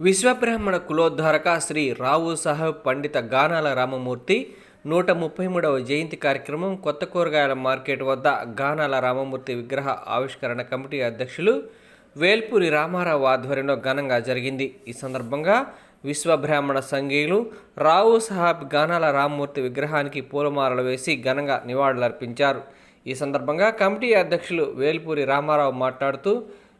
విశ్వబ్రాహ్మణ కులోద్ధారక శ్రీ రావు సాహెబ్ పండిత గానాల రామమూర్తి నూట ముప్పై మూడవ జయంతి కార్యక్రమం కొత్త కూరగాయల మార్కెట్ వద్ద గానాల రామమూర్తి విగ్రహ ఆవిష్కరణ కమిటీ అధ్యక్షులు వేల్పూరి రామారావు ఆధ్వర్యంలో ఘనంగా జరిగింది. ఈ సందర్భంగా విశ్వబ్రాహ్మణ సంఘీయులు రావు సాహెబ్ గానాల రామమూర్తి విగ్రహానికి పూలమాలలు వేసి ఘనంగా నివాళులర్పించారు. ఈ సందర్భంగా కమిటీ అధ్యక్షులు వేల్పూరి రామారావు మాట్లాడుతూ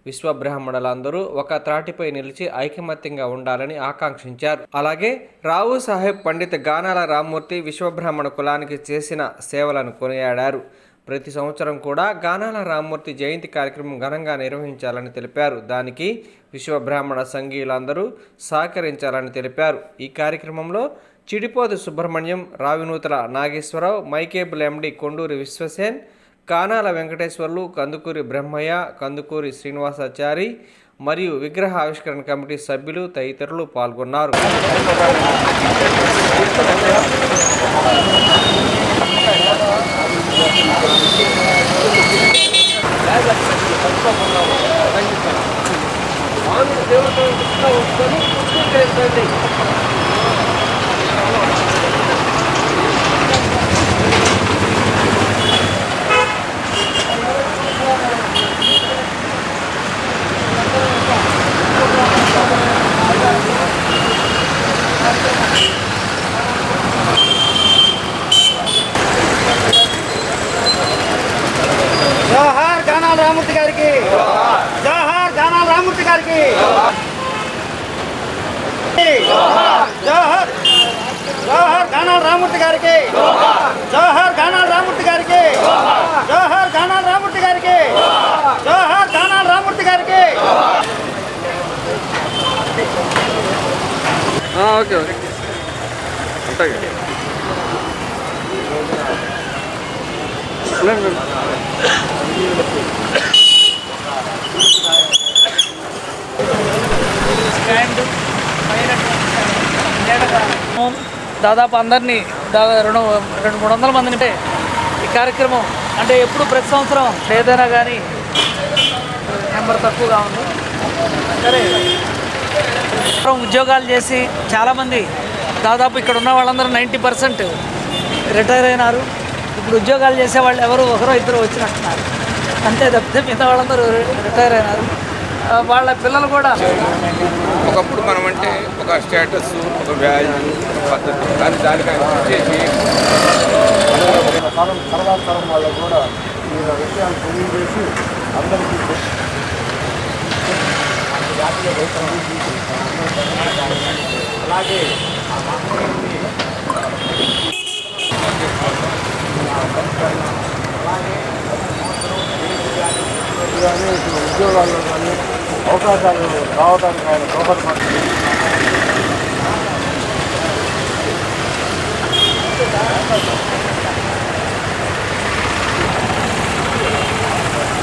విశ్వబ్రాహ్మణులందరూ ఒక త్రాటిపై నిలిచి ఐకమత్యంగా ఉండాలని ఆకాంక్షించారు. అలాగే రావు సాహెబ్ పండిత గానాల రామ్మూర్తి విశ్వబ్రాహ్మణ కులానికి చేసిన సేవలను కొనియాడారు. ప్రతి సంవత్సరం కూడా గానాల రామ్మూర్తి జయంతి కార్యక్రమం ఘనంగా నిర్వహించాలని తెలిపారు. దానికి విశ్వబ్రాహ్మణ సంఘీయులందరూ సహకరించాలని తెలిపారు. ఈ కార్యక్రమంలో చిడిపోదు సుబ్రహ్మణ్యం రావినూతల నాగేశ్వరరావు మైకేబుల్ ఎండి కొండూరి విశ్వసేన్ కానాల వెంకటేశ్వర్లు కందుకూరి బ్రహ్మయ్య కందుకూరి శ్రీనివాసాచారి మరియు విగ్రహ ఆవిష్కరణ కమిటీ సభ్యులు తదితరులు పాల్గొన్నారు. జోహార్ గానాల రామూర్తి గారికి జోహార్ గానాల రామూర్తి గారికి జోహార్ జోహార్ గానాల రామూర్తి గారికి. జోహార్ గానాల రామూర్తి గారికి. జోహార్ గానాల రామూర్తి గారికి. జోహార్ గానాల రామూర్తి గారికి. Okay okay. ఉంటాయి. దాదాపు అందరినీ దాదాపు రెండు రెండు మూడు వందల మందిని ఈ కార్యక్రమం అంటే ఎప్పుడు ప్రతి సంవత్సరం ఏదైనా కానీ నెంబర్ తక్కువగా ఉంది. సరే. ఉద్యోగాలు చేసి చాలామంది దాదాపు ఇక్కడ ఉన్న వాళ్ళందరూ నైంటీ పర్సెంట్ రిటైర్ అయినారు. ఇప్పుడు ఉద్యోగాలు చేసే వాళ్ళు ఎవరు ఒకరో ఇద్దరు వచ్చినట్టున్నారు. అంతే తప్పితే మిగతా వాళ్ళందరూ రిటైర్ అయినారు. వాళ్ళ పిల్లలు కూడా. ఒకప్పుడు మనం అంటే ఒక స్టేటస్ ఒక వాల్యూ పద్ధతి. కానీ దానికి చేసి తరం తర్వాత తరం వాళ్ళకు కూడా ఈ విషయాలు తెలియజేసి అందరికీ అలాగే కానీ ఇప్పుడు ఉద్యోగాల్లో కానీ అవకాశాలు రావడానికి ఆయన దోహదపడుతుంది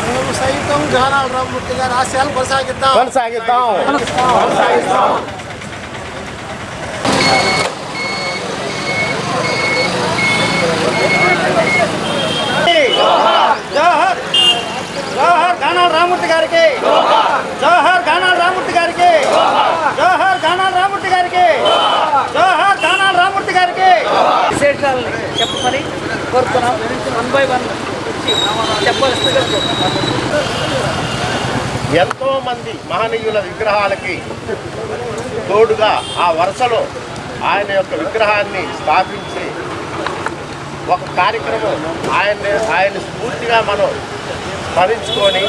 మేము సైతం జవహర్లాల్ రామమూర్తి గారి ఆశయాలు కొనసాగిద్దాం కొనసాగిద్దాం కొనసాగిద్దాం రామూర్తి గారికి. జవహర్ గానాల రామూర్తి గారికి. జవహర్ గానాల రామూర్తి గారికి. జవహర్ గానాల రామూర్తి గారికి. విశేషాలు చెప్పమని కోరుతున్నాం. వన్ బై వన్ చెప్పాల్సిందిగా. ఎంతో మంది మహనీయుల విగ్రహాలకి తోడుగా ఆ వరుసలో ఆయన యొక్క విగ్రహాన్ని స్థాపించి ఒక కార్యక్రమం ఆయన ఆయన స్ఫూర్తిగా మనం స్మరించుకొని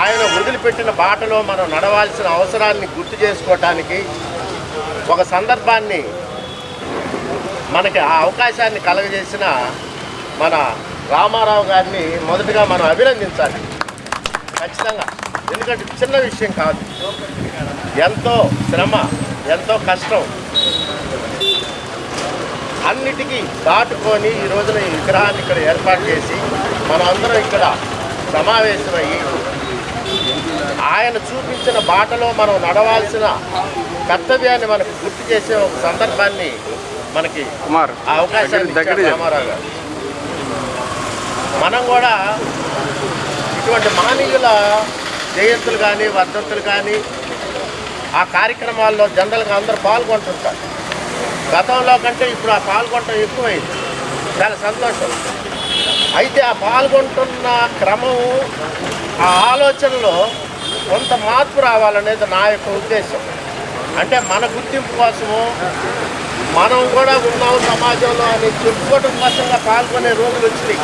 ఆయన వదిలిపెట్టిన బాటలో మనం నడవాల్సిన అవసరాన్ని గుర్తు చేసుకోవటానికి ఒక సందర్భాన్ని మనకి ఆ అవకాశాన్ని కలగజేసిన మన రామారావు గారిని మొదటగా మనం అభినందించాలి. ఖచ్చితంగా. ఎందుకంటే చిన్న విషయం కాదు. ఎంతో శ్రమ ఎంతో కష్టం. అన్నిటికీ దాటుకొని ఈ రోజున ఈ విగ్రహాన్ని ఇక్కడ ఏర్పాటు చేసి మనం అందరం ఇక్కడ సమావేశమయ్యి ఆయన చూపించిన బాటలో మనం నడవాల్సిన కర్తవ్యాన్ని మనకు గుర్తు చేసే ఒక సందర్భాన్ని మనకి కుమార్ ఆ అవకాశాన్ని రామారావు గారు. మనం కూడా ఇటువంటి మహనీయుల జయంతులు కానీ వర్ధంతులు కానీ ఆ కార్యక్రమాల్లో జనరల్గా అందరూ పాల్గొంటుంటారు. గతంలో కంటే ఇప్పుడు ఆ పాల్గొనడం ఎక్కువైంది. చాలా సంతోషం. అయితే ఆ పాల్గొంటున్న క్రమం ఆ ఆలోచనలో కొంత మార్పు రావాలనేది నా యొక్క ఉద్దేశం. అంటే మన గుర్తింపు కోసము మనం కూడా ఉన్నాం సమాజంలో అని చెప్పుకోవడం కోసంగా పాల్గొనే రోజులు వచ్చినాయి.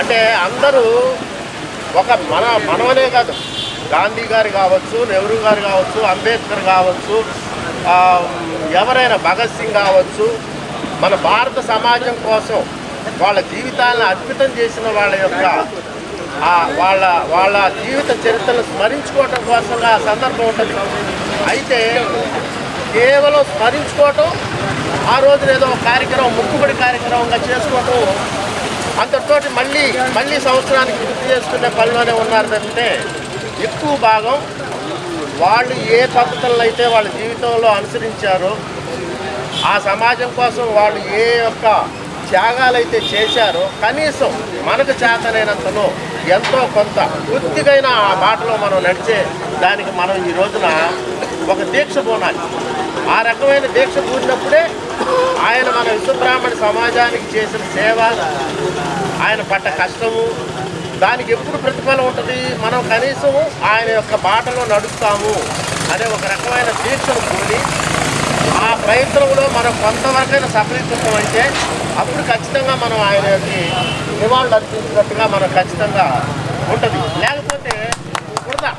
అంటే అందరూ ఒక మన మనమనే కాదు గాంధీ గారు కావచ్చు నెహ్రూ గారు కావచ్చు అంబేద్కర్ కావచ్చు ఎవరైనా భగత్ సింగ్ కావచ్చు మన భారత సమాజం కోసం వాళ్ళ జీవితాలను అద్భుతం చేసిన వాళ్ళ యొక్క వాళ్ళ వాళ్ళ జీవిత చరిత్రను స్మరించుకోవటం కోసంగా ఆ సందర్భం ఉంటుంది. అయితే కేవలం స్మరించుకోవటం ఆ రోజున ఏదో ఒక కార్యక్రమం ముక్కుబడి కార్యక్రమంగా చేసుకోవటం అంతటితోటి మళ్ళీ మళ్ళీ సంవత్సరానికి గుర్తు చేసుకునే పనిలోనే ఉన్నారు తప్పితే ఎక్కువ భాగం వాళ్ళు ఏ పద్ధతులను అయితే వాళ్ళ జీవితంలో అనుసరించారో ఆ సమాజం కోసం వాళ్ళు ఏ యొక్క త్యాగాలైతే చేశారో కనీసం మనకు చేతనైనంతలో ఎంతో కొంత వృత్తికైన ఆ బాటలో మనం నడిచే దానికి మనం ఈ రోజున ఒక దీక్ష పోనాలి. ఆ రకమైన దీక్ష పూరినప్పుడే ఆయన మన విశ్వబ్రాహ్మణ సమాజానికి చేసిన సేవ ఆయన పడ్డ కష్టము దానికి ఎప్పుడు ప్రతిఫలం ఉంటుంది? మనం కనీసం ఆయన యొక్క బాటలో నడుస్తాము అనే ఒక రకమైన దీక్షను కూడి ఆ ప్రయత్నంలో మనం కొంతవరకైనా సఫలీకృతం అయితే అప్పుడు ఖచ్చితంగా మనం ఆయనకి నివాళులు అర్పించినట్టుగా మనం ఖచ్చితంగా ఉంటుంది. లేకపోతే కుడదా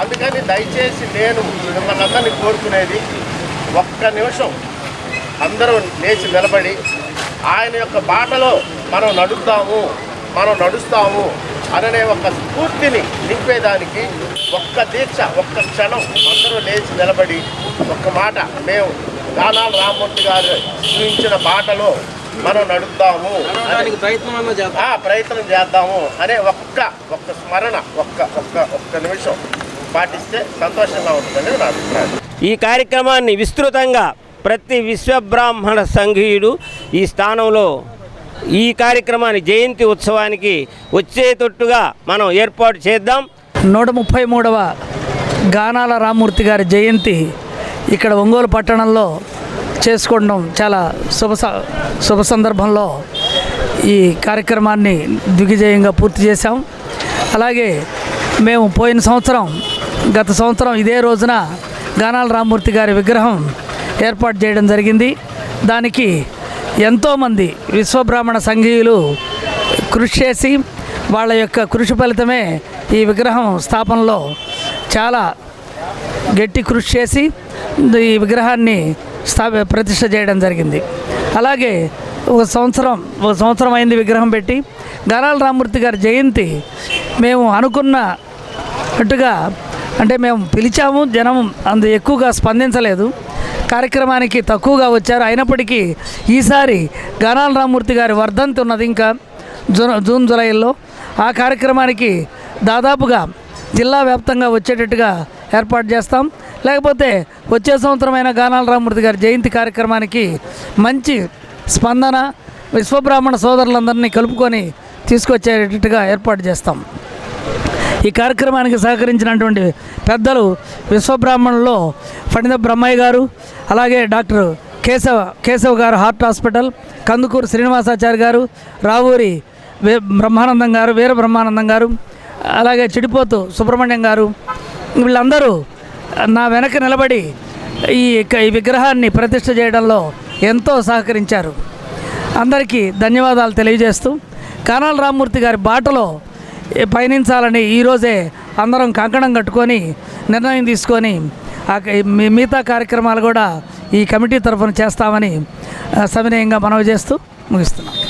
అందుకని దయచేసి నేను మిమ్మల్ని అందరినీ కోరుకునేది ఒక్క నిమిషం అందరూ లేచి నిలబడి ఆయన యొక్క బాటలో మనం నడుద్దాము మనం నడుస్తాము అననే ఒక స్ఫూర్తిని నింపేదానికి ఒక్క దీక్ష ఒక్క క్షణం అందరూ లేచి నిలబడి ఒక్క మాట. మేము గానాల రామ్మూర్తి గారు చూపించిన బాటలో మనం ఆ, ప్రయత్నం చేద్దాము అనే ఒక్క ఒక్క స్మరణ ఒక్క ఒక్క ఒక్క నిమిషం పాటిస్తే సంతోషంగా ఉంటుందని నా అభిప్రాయం. ఈ కార్యక్రమాన్ని విస్తృతంగా ప్రతి విశ్వబ్రాహ్మణ సంఘీయుడు ఈ స్థానంలో ఈ కార్యక్రమాన్ని జయంతి ఉత్సవానికి వచ్చేటట్టుగా మనం ఏర్పాటు చేద్దాం. నూట ముప్పై మూడవ గానాల రామ్మూర్తి గారి జయంతి ఇక్కడ ఒంగోలు పట్టణంలో చేసుకోవడం చాలా శుభ స- శుభ సందర్భంలో ఈ కార్యక్రమాన్ని దిగ్విజయంగా పూర్తి చేశాం. అలాగే మేము పోయిన సంవత్సరం గత సంవత్సరం ఇదే రోజున గానాల రామ్మూర్తి గారి విగ్రహం ఏర్పాటు చేయడం జరిగింది. దానికి ఎంతోమంది విశ్వబ్రాహ్మణ సంఘీయులు కృషి చేసి వాళ్ళ యొక్క కృషి ఫలితమే ఈ విగ్రహం స్థాపనలో చాలా గట్టి కృషి చేసి ఈ విగ్రహాన్ని స్థాప ప్రతిష్ట చేయడం జరిగింది. అలాగే ఒక సంవత్సరం ఒక సంవత్సరం అయింది విగ్రహం పెట్టి. గరాల రామూర్తి గారి జయంతి మేము అనుకున్నట్టుగా అంటే మేము పిలిచాము జనం అంత ఎక్కువగా స్పందించలేదు. కార్యక్రమానికి తక్కువగా వచ్చారు. అయినప్పటికీ ఈసారి గణాల రామూర్తి గారి వర్ధంతి ఉన్నది ఇంకా జూన్ జూన్ జూలైలో. ఆ కార్యక్రమానికి దాదాపుగా జిల్లా వ్యాప్తంగా వచ్చేటట్టుగా ఏర్పాటు చేస్తాం. లేకపోతే వచ్చే సంవత్సరమైన గానాల రామూర్తి గారి జయంతి కార్యక్రమానికి మంచి స్పందన విశ్వబ్రాహ్మణ సోదరులందరినీ కలుపుకొని తీసుకొచ్చేటట్టుగా ఏర్పాటు చేస్తాం. ఈ కార్యక్రమానికి సహకరించినటువంటి పెద్దలు విశ్వబ్రాహ్మణులో పండిత బ్రహ్మయ్య గారు అలాగే డాక్టర్ కేశవ కేశవ్ గారు హార్ట్ హాస్పిటల్ కందుకూరు శ్రీనివాసాచారి గారు రావూరి వే బ్రహ్మానందం గారు వీర బ్రహ్మానందం గారు అలాగే చిడిపోతు సుబ్రహ్మణ్యం గారు వీళ్ళందరూ నా వెనక నిలబడి ఈ ఈ విగ్రహాన్ని ప్రతిష్ఠ చేయడంలో ఎంతో సహకరించారు. అందరికీ ధన్యవాదాలు తెలియజేస్తూ కానాల రామ్మూర్తి గారి బాటలో పయనించాలని ఈరోజే అందరం కంకణం కట్టుకొని నిర్ణయం తీసుకొని ఆ మీ- మిగతా కార్యక్రమాలు కూడా ఈ కమిటీ తరఫున చేస్తామని సవినయంగా మనవి చేస్తూ ముగిస్తున్నాం.